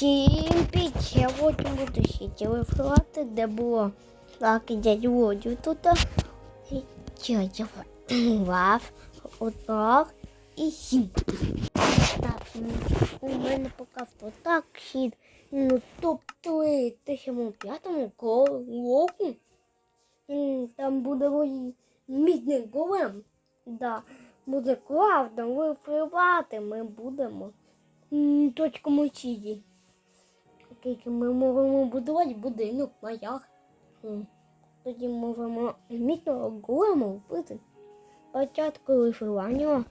Піч, я потім буду телефонувати, де було так дядь Володю тут. І тетя Лав, отак і сім. Так, ну, у мене поки авто так хід. Ну, тобто, в 2005 року м, там буде мідний голем. Да, буде клавно випливати, ми будемо. М, Точка мочіді. Скільки ми можемо будувати будинок, маяк. Тоді можемо мідного голема вбити. Початку вишивання.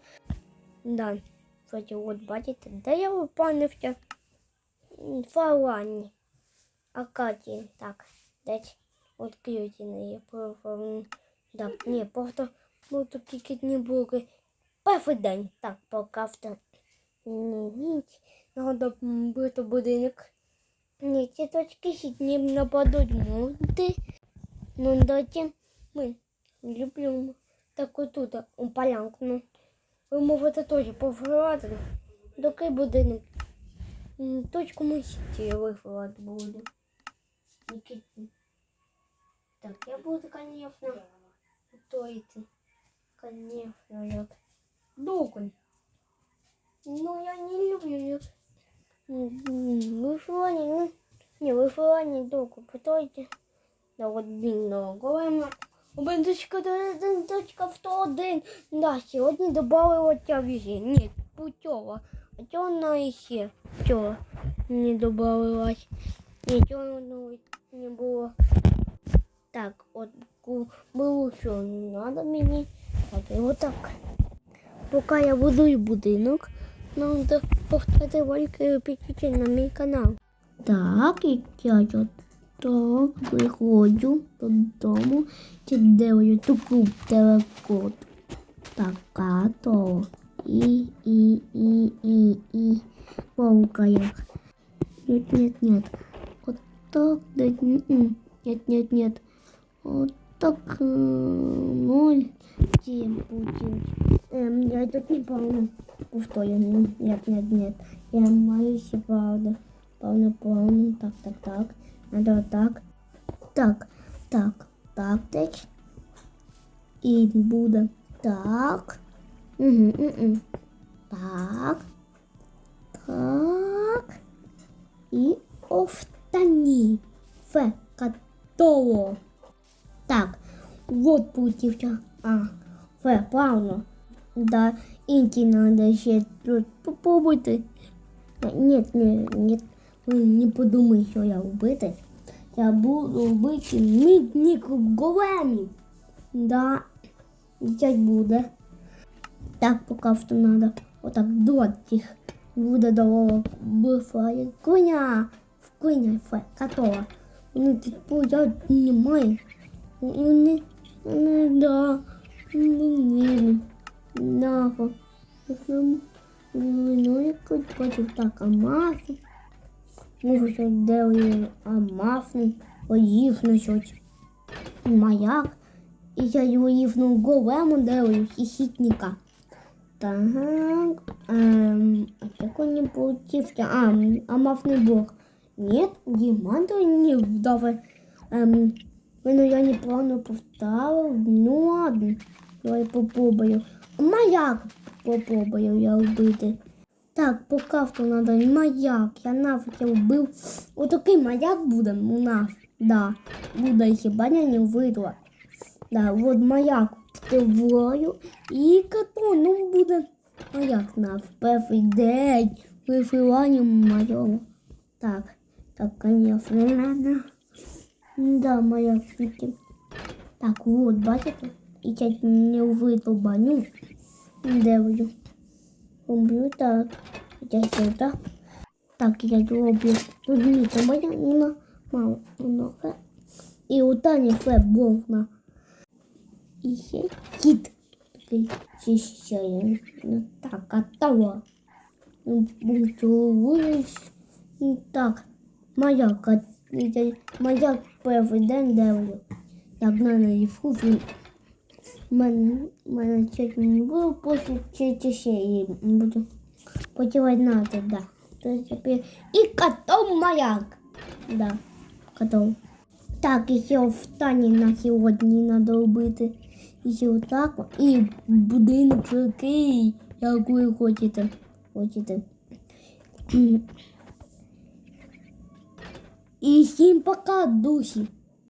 Да. Кстати, от бачите, де я випанився? М, Фалані. Акації. Так, десь відключені є. Просто, Так, ні, просто ну тільки не були. Перший день. Так, поки авто. Ні, ні, надо бити будинок. Ні, ці точки хід не нападуть мути. Ну, дайте ми люблю таку тут у полянку. Ну, ви можете теж повгравати. Доки будинок. М, Точку ми ще вифувати буде. Нікіт- Так, я буду, конечно, готовить. Конечно, як. Доконь. Ну, я не люблю их. Вышивание, ну, не, вышивание долго, потойте. Да вот длинного голема. Бендочка, точка в то один. Да, сьогодні добавила ця віжі. Ні, путьова. А цього вона іще. Цього не добавилась. Нічого нового не було. Так, от ку- було що не надо мені. Так, і отак. Поки я будую будинок, нам треба повторити вальки підключити на мій канал. Так, і я от так виходжу додому, кидаю таку телекот. Така то. І, і, і, і, і. Вовка як. Нет, нет, нет. Вот так, да, м-м. нет, нет, нет. Вот так, э, ноль, семь будет. Эм, я тут не помню. Повторю. Нет, нет, нет. Я маюсь правда. Повно, повно. Так, так, так. Надо вот так. Так, так, так, теч. І буде так. Угу, угу. Так. Так. І останній. Фе, готово. Так, вот путівка. А, фе, правильно. Да, інті надо ще тут побути. Нет, нет, нет. Ви не подумай, що я вбити. Я буду вбити мідник големів. Да, дядь буде. Так, поки що надо. Отак до тих. Буде до бифає. Коня. В коня фе, готово. Вони тут поїдять немає. Вони, вони, да. Ні, Наво. Ну, якось бачив так, амафу. Може, що де вони амафу, оїфну щось. Маяк. І я його їфну голему делаю, хіхітника. Так, эм, как он не получился? А, амафный блок. Нет, диманта не вдавай. Эм, ем, ну я не плавно повторил. Ну ладно, давай попробую. Маяк попробую я вбити. Так, поки що надо маяк. Я нафиг вбив. Отакий маяк буде у нас. Да. Буде хіба я не видла. Да, от маяк вбиваю. І катон, ну буде маяк на перший день вифивання моєму. Так, так, конечно, надо. Да, маяк тільки. Так, от, бачите? І я не видно баню. Девлю. Роблю так. Я сюди. Так, я роблю. Тут міта моя, вона мало, воно фе. І у Тані фе бовна. І ще кіт. Такий чищає. Ну так, а того. Ну, буду вулиць. Ну так, моя кат. Моя перший день девлю. Як на неї фуфі. Мене, мене чуть не було, потім ще ще її буду. Потівати надо, да. то тепер і котом маяк. Да, котом. Так, і ще останній на сьогодні треба робити. І ще отак. от. І будинок такий, як ви хочете. Хочете. І всім пока, душі.